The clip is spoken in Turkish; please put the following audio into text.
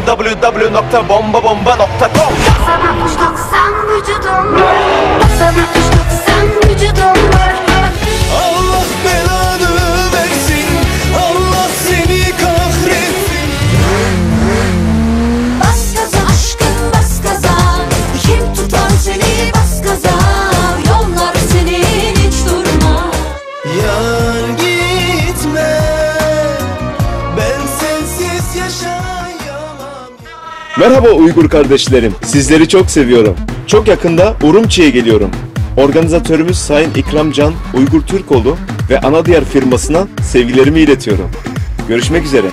www.bombabomba.com 90 vücudum Merhaba Uygur kardeşlerim. Sizleri çok seviyorum. Çok yakında Urumçi'ye geliyorum. Organizatörümüz Sayın İkram Can Uygur Türkoğlu ve Ana Diyar firmasına sevgilerimi iletiyorum. Görüşmek üzere.